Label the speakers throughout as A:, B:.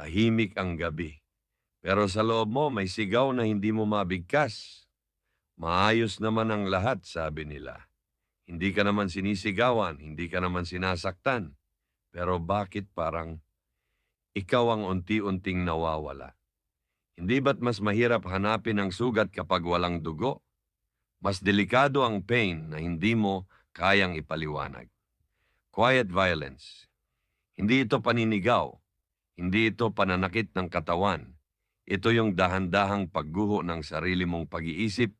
A: Tahimik ang gabi. Pero sa loob mo may sigaw na hindi mo mabigkas. Maayos naman ang lahat, sabi nila. Hindi ka naman sinisigawan, hindi ka naman sinasaktan. Pero bakit parang ikaw ang unti-unting nawawala? Hindi ba't mas mahirap hanapin ang sugat kapag walang dugo? Mas delikado ang pain na hindi mo kayang ipaliwanag. Quiet violence. Hindi ito paninigaw. Hindi ito pananakit ng katawan. Ito yung dahan-dahang pagguho ng sarili mong pag-iisip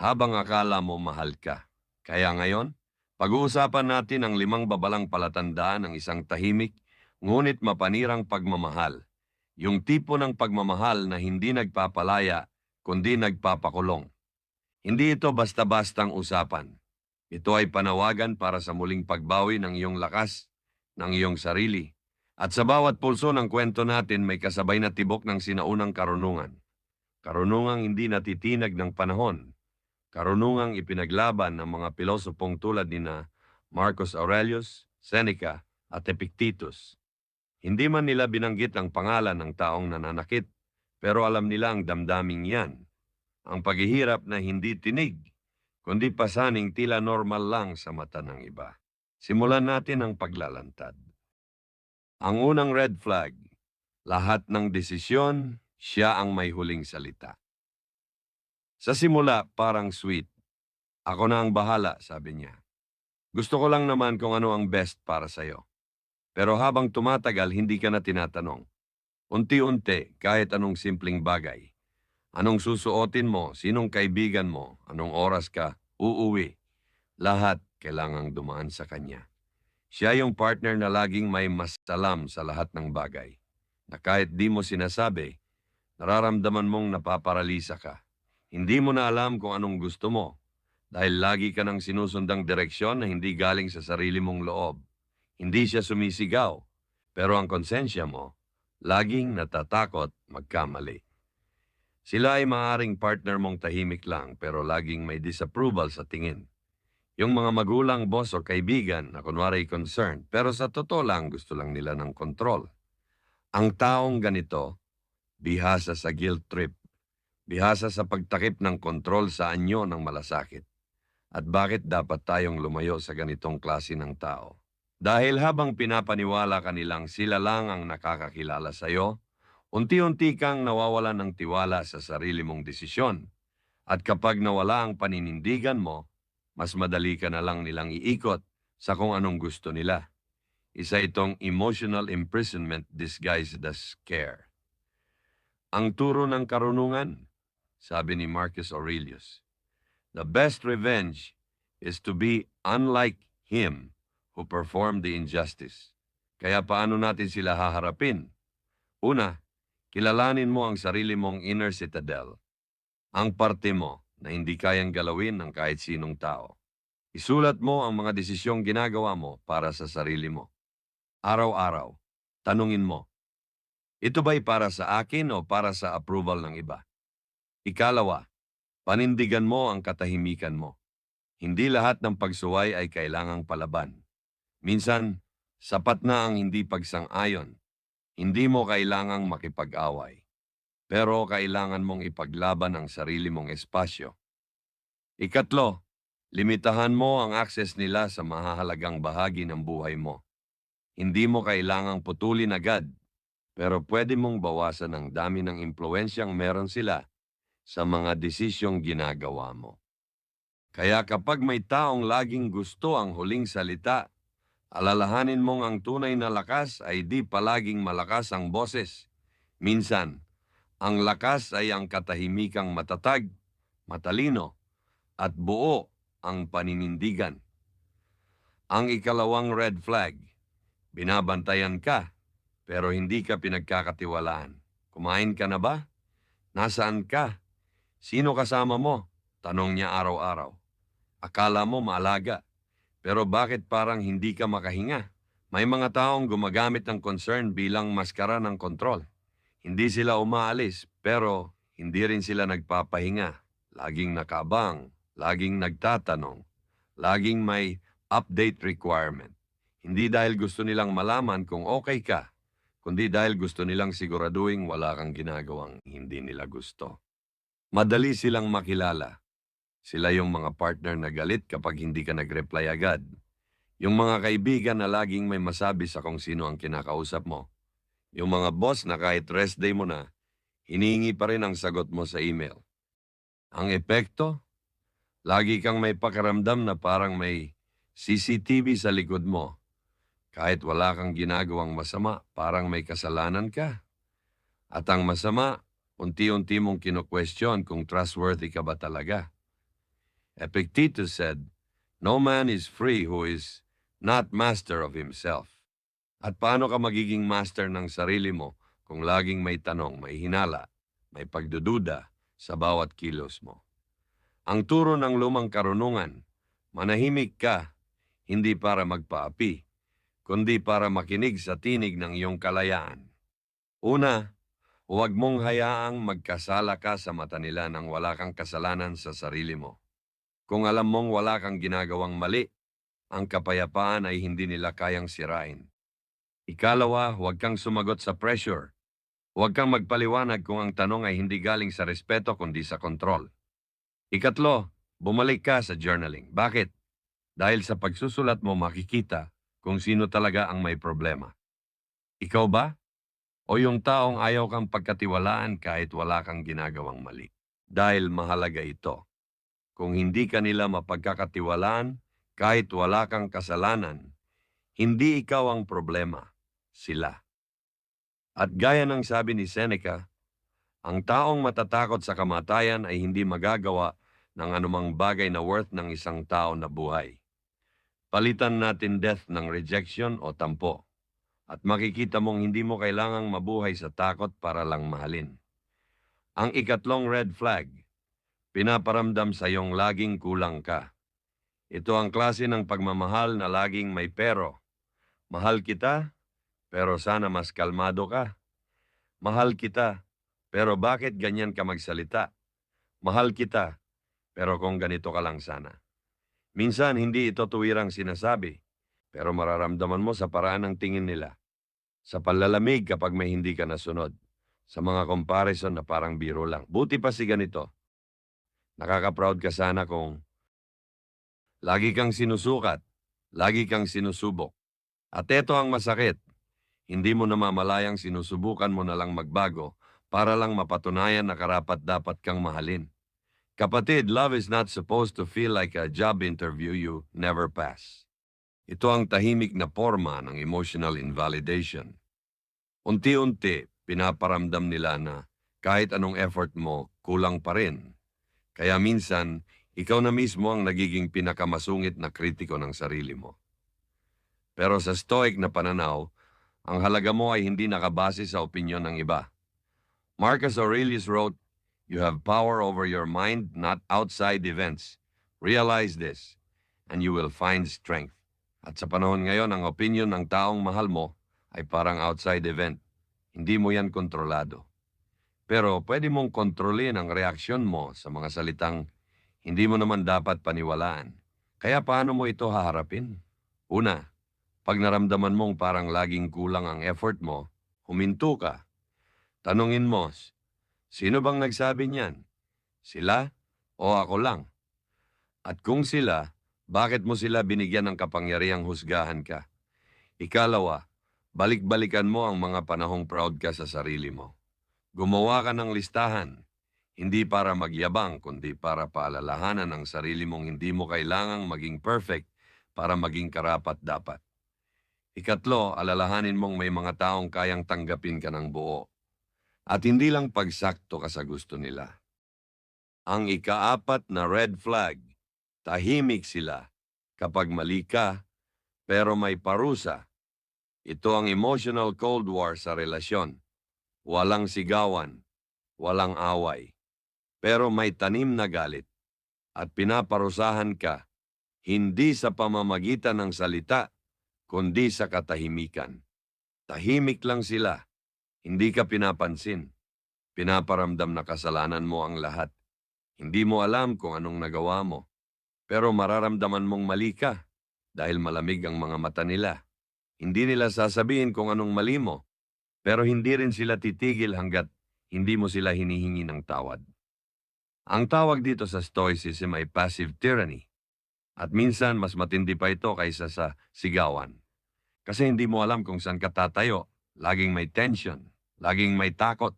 A: habang akala mo mahal ka. Kaya ngayon, pag-uusapan natin ang limang babalang palatandaan ng isang tahimik ngunit mapanirang pagmamahal. Yung tipo ng pagmamahal na hindi nagpapalaya kundi nagpapakulong. Hindi ito basta-bastang usapan. Ito ay panawagan para sa muling pagbawi ng iyong lakas, ng iyong sarili. At sa bawat pulso ng kwento natin may kasabay na tibok ng sinaunang karunungan. Karunungang hindi natitinag ng panahon. Karunungang ipinaglaban ng mga pilosopong tulad ni na Marcus Aurelius, Seneca at Epictetus. Hindi man nila binanggit ang pangalan ng taong nananakit, pero alam nila ang damdaming yan. Ang paghihirap na hindi tinig, kundi pasaning tila normal lang sa mata ng iba. Simulan natin ang paglalantad. Ang unang red flag, lahat ng desisyon, siya ang may huling salita. Sa simula, parang sweet. Ako na ang bahala, sabi niya. Gusto ko lang naman kung ano ang best para sa'yo. Pero habang tumatagal, hindi ka na tinatanong. Unti-unti, kahit anong simpleng bagay. Anong susuotin mo, sinong kaibigan mo, anong oras ka, uuwi. Lahat kailangang dumaan sa kanya. Siya yung partner na laging may masalam sa lahat ng bagay. Na kahit di mo sinasabi, nararamdaman mong napaparalisa ka. Hindi mo na alam kung anong gusto mo dahil lagi ka nang sinusundang direksyon na hindi galing sa sarili mong loob. Hindi siya sumisigaw, pero ang konsensya mo, laging natatakot magkamali. Sila ay maaring partner mong tahimik lang pero laging may disapproval sa tingin. Yung mga magulang, boss o kaibigan na kunwari concerned pero sa totoo lang gusto lang nila ng kontrol. Ang taong ganito, bihasa sa guilt trip, bihasa sa pagtakip ng kontrol sa anyo ng malasakit. At bakit dapat tayong lumayo sa ganitong klase ng tao? Dahil habang pinapaniwala ka nilang sila lang ang nakakakilala sa iyo, unti-unti kang nawawalan ng tiwala sa sarili mong desisyon. At kapag nawala ang paninindigan mo, mas madali ka na lang nilang iikot sa kung anong gusto nila. Isa itong emotional imprisonment disguised as care. Ang turo ng karunungan, sabi ni Marcus Aurelius, the best revenge is to be unlike him who performed the injustice. Kaya paano natin sila haharapin? Una, kilalanin mo ang sarili mong inner citadel. Ang parte mo na hindi kayang galawin ng kahit sinong tao. Isulat mo ang mga desisyong ginagawa mo para sa sarili mo. Araw-araw, tanungin mo, ito ba'y para sa akin o para sa approval ng iba? Ikalawa, panindigan mo ang katahimikan mo. Hindi lahat ng pagsuway ay kailangang palaban. Minsan, sapat na ang hindi pagsang-ayon. Hindi mo kailangang makipag-away. Pero kailangan mong ipaglaban ang sarili mong espasyo. Ikatlo, limitahan mo ang akses nila sa mahahalagang bahagi ng buhay mo. Hindi mo kailangang putulin agad, pero pwede mong bawasan ang dami ng impluensyang meron sila sa mga desisyong ginagawa mo. Kaya kapag may taong laging gusto ang huling salita, Alalahanin mong ang tunay na lakas ay di palaging malakas ang boses. Minsan, ang lakas ay ang katahimikang matatag, matalino, at buo ang paninindigan. Ang ikalawang red flag, binabantayan ka, pero hindi ka pinagkakatiwalaan. Kumain ka na ba? Nasaan ka? Sino kasama mo? Tanong niya araw-araw. Akala mo maalaga. Pero bakit parang hindi ka makahinga? May mga taong gumagamit ng concern bilang maskara ng kontrol. Hindi sila umaalis, pero hindi rin sila nagpapahinga. Laging nakabang, laging nagtatanong, laging may update requirement. Hindi dahil gusto nilang malaman kung okay ka, kundi dahil gusto nilang siguraduhin wala kang ginagawang hindi nila gusto. Madali silang makilala. Sila yung mga partner na galit kapag hindi ka nag-reply agad. Yung mga kaibigan na laging may masabi sa kung sino ang kinakausap mo. Yung mga boss na kahit rest day mo na, hinihingi pa rin ang sagot mo sa email. Ang epekto? Lagi kang may pakiramdam na parang may CCTV sa likod mo. Kahit wala kang ginagawang masama, parang may kasalanan ka. At ang masama, unti-unti mong kino-question kung trustworthy ka ba talaga. Epictetus said, No man is free who is not master of himself. At paano ka magiging master ng sarili mo kung laging may tanong, may hinala, may pagdududa sa bawat kilos mo? Ang turo ng lumang karunungan, manahimik ka, hindi para magpaapi, kundi para makinig sa tinig ng iyong kalayaan. Una, huwag mong hayaang magkasala ka sa mata nila nang wala kang kasalanan sa sarili mo. Kung alam mong wala kang ginagawang mali, ang kapayapaan ay hindi nila kayang sirain. Ikalawa, huwag kang sumagot sa pressure. Huwag kang magpaliwanag kung ang tanong ay hindi galing sa respeto kundi sa kontrol. Ikatlo, bumalik ka sa journaling. Bakit? Dahil sa pagsusulat mo makikita kung sino talaga ang may problema. Ikaw ba? O yung taong ayaw kang pagkatiwalaan kahit wala kang ginagawang mali? Dahil mahalaga ito. Kung hindi ka nila mapagkakatiwalaan kahit wala kang kasalanan, hindi ikaw ang problema, sila. At gaya ng sabi ni Seneca, ang taong matatakot sa kamatayan ay hindi magagawa ng anumang bagay na worth ng isang tao na buhay. Palitan natin death ng rejection o tampo. At makikita mong hindi mo kailangang mabuhay sa takot para lang mahalin. Ang ikatlong red flag, pinaparamdam sa iyong laging kulang ka. Ito ang klase ng pagmamahal na laging may pero. Mahal kita, pero sana mas kalmado ka. Mahal kita, pero bakit ganyan ka magsalita? Mahal kita, pero kung ganito ka lang sana. Minsan hindi ito tuwirang sinasabi, pero mararamdaman mo sa paraan ng tingin nila. Sa panlalamig kapag may hindi ka nasunod. Sa mga comparison na parang biro lang. Buti pa si ganito. Nakaka-proud ka sana kung lagi kang sinusukat, lagi kang sinusubok. At eto ang masakit. Hindi mo namamalayang sinusubukan mo na lang magbago para lang mapatunayan na karapat dapat kang mahalin. Kapatid, love is not supposed to feel like a job interview you never pass. Ito ang tahimik na forma ng emotional invalidation. Unti-unti, pinaparamdam nila na kahit anong effort mo, kulang pa rin. Kaya minsan, ikaw na mismo ang nagiging pinakamasungit na kritiko ng sarili mo. Pero sa stoic na pananaw, ang halaga mo ay hindi nakabase sa opinyon ng iba. Marcus Aurelius wrote, You have power over your mind, not outside events. Realize this, and you will find strength. At sa panahon ngayon, ang opinion ng taong mahal mo ay parang outside event. Hindi mo yan kontrolado. Pero pwede mong kontrolin ang reaksyon mo sa mga salitang hindi mo naman dapat paniwalaan. Kaya paano mo ito haharapin? Una, pag naramdaman mong parang laging kulang ang effort mo, huminto ka. Tanungin mo, sino bang nagsabi niyan? Sila o ako lang? At kung sila, bakit mo sila binigyan ng kapangyarihang husgahan ka? Ikalawa, balik-balikan mo ang mga panahong proud ka sa sarili mo. Gumawa ka ng listahan, hindi para magyabang, kundi para paalalahanan ang sarili mong hindi mo kailangang maging perfect para maging karapat-dapat. Ikatlo, alalahanin mong may mga taong kayang tanggapin ka ng buo. At hindi lang pagsakto ka sa gusto nila. Ang ikaapat na red flag, tahimik sila kapag mali ka, pero may parusa. Ito ang emotional cold war sa relasyon. Walang sigawan, walang away. Pero may tanim na galit at pinaparusahan ka hindi sa pamamagitan ng salita, kundi sa katahimikan. Tahimik lang sila, hindi ka pinapansin. Pinaparamdam na kasalanan mo ang lahat. Hindi mo alam kung anong nagawa mo, pero mararamdaman mong mali ka dahil malamig ang mga mata nila. Hindi nila sasabihin kung anong mali mo, Pero hindi rin sila titigil hanggat hindi mo sila hinihingi ng tawad. Ang tawag dito sa Stoicism ay passive tyranny. At minsan mas matindi pa ito kaysa sa sigawan. Kasi hindi mo alam kung saan ka tatayo. Laging may tension. Laging may takot.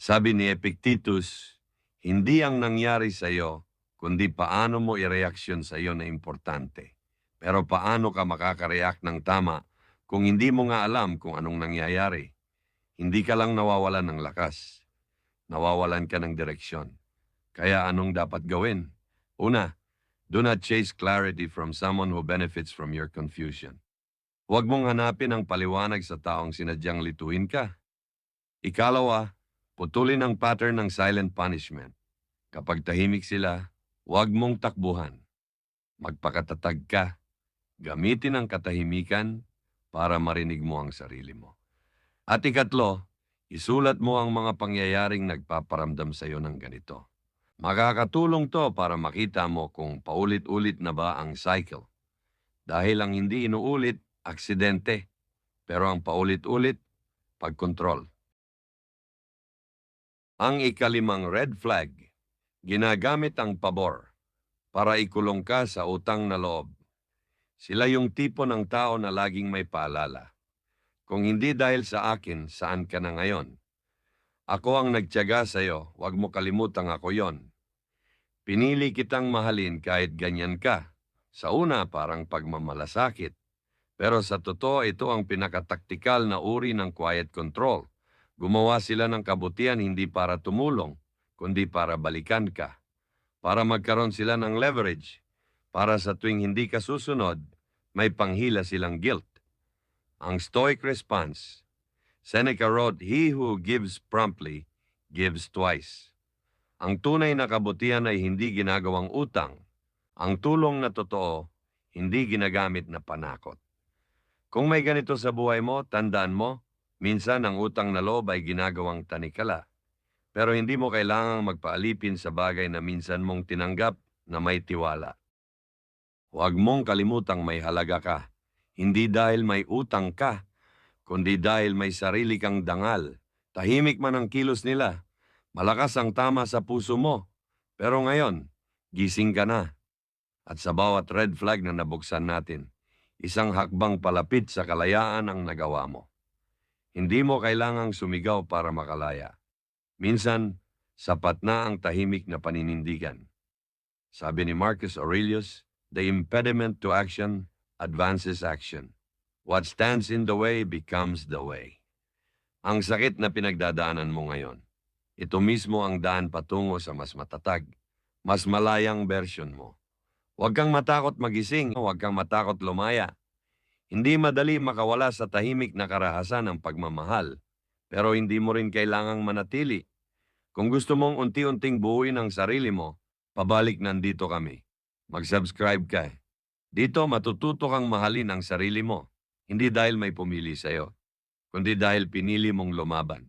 A: Sabi ni Epictetus, hindi ang nangyari sa iyo, kundi paano mo ireaksyon sa iyo na importante. Pero paano ka makakareact ng tama kung hindi mo nga alam kung anong nangyayari? Hindi ka lang nawawalan ng lakas. Nawawalan ka ng direksyon. Kaya anong dapat gawin? Una, do not chase clarity from someone who benefits from your confusion. Huwag mong hanapin ang paliwanag sa taong sinadyang lituin ka. Ikalawa, putulin ang pattern ng silent punishment. Kapag tahimik sila, huwag mong takbuhan. Magpakatatag ka. Gamitin ang katahimikan para marinig mo ang sarili mo. At ikatlo, isulat mo ang mga pangyayaring nagpaparamdam sa iyo ng ganito. Makakatulong to para makita mo kung paulit-ulit na ba ang cycle. Dahil ang hindi inuulit, aksidente. Pero ang paulit-ulit, pagkontrol. Ang ikalimang red flag, ginagamit ang pabor para ikulong ka sa utang na loob. Sila yung tipo ng tao na laging may paalala. Kung hindi dahil sa akin, saan ka na ngayon? Ako ang nagtyaga sa iyo, huwag mo kalimutang ako yon. Pinili kitang mahalin kahit ganyan ka. Sa una parang pagmamalasakit. Pero sa totoo ito ang pinakataktikal na uri ng quiet control. Gumawa sila ng kabutihan hindi para tumulong, kundi para balikan ka. Para magkaroon sila ng leverage. Para sa tuwing hindi ka susunod, may panghila silang guilt. Ang stoic response, Seneca wrote, He who gives promptly, gives twice. Ang tunay na kabutihan ay hindi ginagawang utang. Ang tulong na totoo, hindi ginagamit na panakot. Kung may ganito sa buhay mo, tandaan mo, minsan ang utang na loob ay ginagawang tanikala. Pero hindi mo kailangang magpaalipin sa bagay na minsan mong tinanggap na may tiwala. Huwag mong kalimutang may halaga ka. Hindi dahil may utang ka, kundi dahil may sarili kang dangal. Tahimik man ang kilos nila. Malakas ang tama sa puso mo. Pero ngayon, gising ka na. At sa bawat red flag na nabuksan natin, isang hakbang palapit sa kalayaan ang nagawa mo. Hindi mo kailangang sumigaw para makalaya. Minsan, sapat na ang tahimik na paninindigan. Sabi ni Marcus Aurelius, the impediment to action advances action. What stands in the way becomes the way. Ang sakit na pinagdadaanan mo ngayon, ito mismo ang daan patungo sa mas matatag, mas malayang version mo. Huwag kang matakot magising, huwag kang matakot lumaya. Hindi madali makawala sa tahimik na karahasan ng pagmamahal, pero hindi mo rin kailangang manatili. Kung gusto mong unti-unting buuin ang sarili mo, pabalik nandito kami. Mag-subscribe ka. Dito matututo kang mahalin ang sarili mo, hindi dahil may pumili sa'yo, kundi dahil pinili mong lumaban.